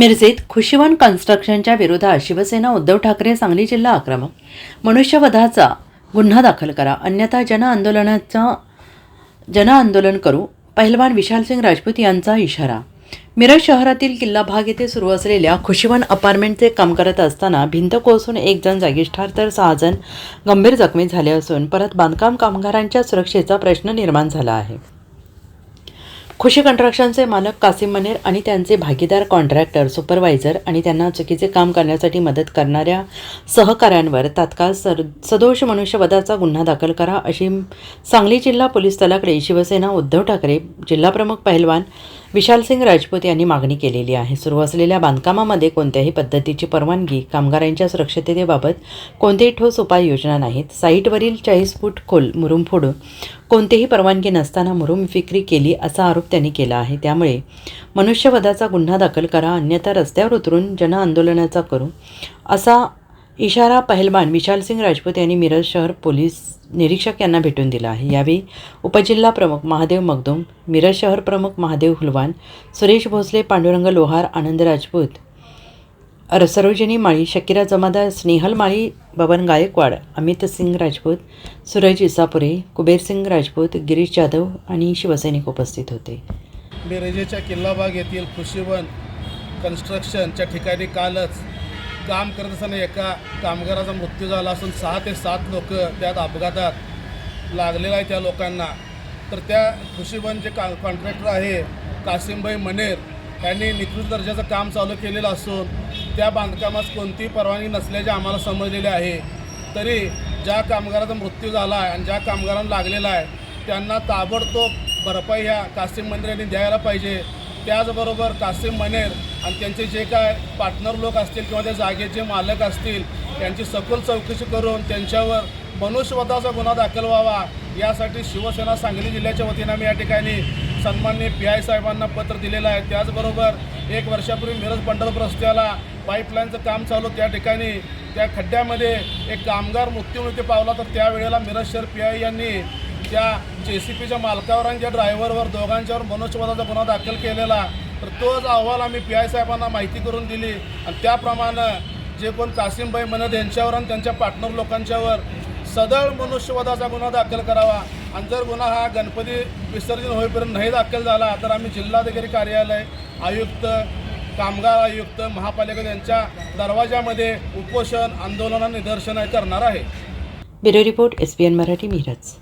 मिरजेत खुशीवन कन्स्ट्रक्शनच्या विरोधात शिवसेना उद्धव ठाकरे सांगली जिल्हा आक्रमक. मनुष्यवधाचा गुन्हा दाखल करा. अन्यथा जनआंदोलनाचा जनआंदोलन करू. पहिलवान विशालसिंग राजपूत यांचा इशारा. मिरज शहरातील किल्ला भाग येथे सुरू असलेल्या खुशीवन अपार्टमेंटचे काम करत असताना भिंत कोसळून एक जण जागीच ठार तर सहा जण गंभीर जखमी झाले असून परत बांधकाम कामगारांच्या सुरक्षेचा प्रश्न निर्माण झाला आहे. खुशी कंट्रक्शनचे मालक कासिम मनेर आणि त्यांचे भागीदार कॉन्ट्रॅक्टर सुपरवायझर आणि त्यांना चुकीचे काम करण्यासाठी मदत करणाऱ्या सहकाऱ्यांवर तात्काळ सर सदोष मनुष्यवधाचा गुन्हा दाखल करा अशी सांगली जिल्हा पोलीस दलाकडे शिवसेना उद्धव ठाकरे जिल्हाप्रमुख पहिलवान विशालसिंग राजपूत यांनी मागणी केलेली आहे. सुरू असलेल्या बांधकामामध्ये कोणत्याही पद्धतीची परवानगी कामगारांच्या सुरक्षिततेबाबत कोणतेही ठोस उपाययोजना नाहीत. साईटवरील चाळीस फूट खोल मुरुम फोडून कोणतीही परवानगी नसताना मुरुम विक्री केली असा आरोप त्यांनी केला आहे. त्यामुळे मनुष्यवधाचा गुन्हा दाखल करा अन्यथा रस्त्यावर उतरून जनआंदोलनाचा करू असा इशारा पहिलवान विशालसिंग राजपूत यांनी मिरज शहर पोलीस निरीक्षक यांना भेटून दिला आहे. यावेळी उपजिल्हा प्रमुख महादेव मगदुम मिरज शहर प्रमुख महादेव हुलवान सुरेश भोसले पांडुरंग लोहार आनंद राजपूत सरोजिनी माळी शकिरा जमादार स्नेहल माळी बबन गायकवाड अमित सिंग राजपूत सूरज इसापुरे कुबेरसिंग राजपूत गिरीश जाधव आणि शिवसैनिक उपस्थित होते. मिरजेच्या किल्लाबाग येथील कृषीवन कन्स्ट्रक्शनच्या ठिकाणी कालच काम करत असताना एका कामगाराचा मृत्यू झाला असून सहा ते सात लोक त्यात अपघातात लागलेला आहे त्या लोकांना. तर त्या कृषीवन जे का कॉन्ट्रॅक्टर आहे कासिमभाई मनेर यांनी निकृष्ट दर्जाचं काम चालू केलेलं असून त्या बांधकामास कोणतीही परवानगी नसल्याचे आम्हाला समजलेले आहे. तरी ज्या कामगाराचा मृत्यू झाला आहे आणि ज्या कामगारांना लागलेला आहे त्यांना ताबडतोब भरपाई ह्या कासिम मंदिरांनी द्यायला पाहिजे. त्याचबरोबर कासिम मनेर आणि त्यांचे जे काय पार्टनर लोक असतील किंवा त्या जागेचे मालक असतील त्यांची सखोल चौकशी करून त्यांच्यावर मनुष्यवधाचा गुन्हा दाखल व्हावा. यासाठी शिवसेना सांगली जिल्ह्याच्या वतीनं आम्ही या ठिकाणी सन्माननीय पी आय साहेबांना पत्र दिलेलं आहे. त्याचबरोबर एक वर्षापूर्वी मिरज पंढरपूर रस्त्याला पाईपलाईनचं काम चालू त्या ठिकाणी. त्या खड्ड्यामध्ये एक कामगार मृत्युमुखी पावला तर त्यावेळेला मिरज शहर पी आय यांनी त्या जे सी पीच्या मालकावर आणि त्या ड्रायव्हरवर दोघांच्यावर मनुष्यवादाचा गुन्हा दाखल केलेला. तर तोच अहवाल आम्ही पी आय साहेबांना माहिती करून दिली. आणि त्याप्रमाणे जे कोण कासिमबाई मनद यांच्यावर आणि त्यांच्या पार्टनर लोकांच्यावर सदळ मनुष्यवादाचा गुन्हा दाखल करावा. आणि जर गुन्हा हा गणपती विसर्जन होईपर्यंत नाही दाखल झाला तर आम्ही जिल्हाधिकारी कार्यालय आयुक्त कामगार आयुक्त महापालिका यांच्या दरवाजामध्ये उपोषण आंदोलन आणि निदर्शन करणार आहे. Bureau report S P N Marathi Miraj.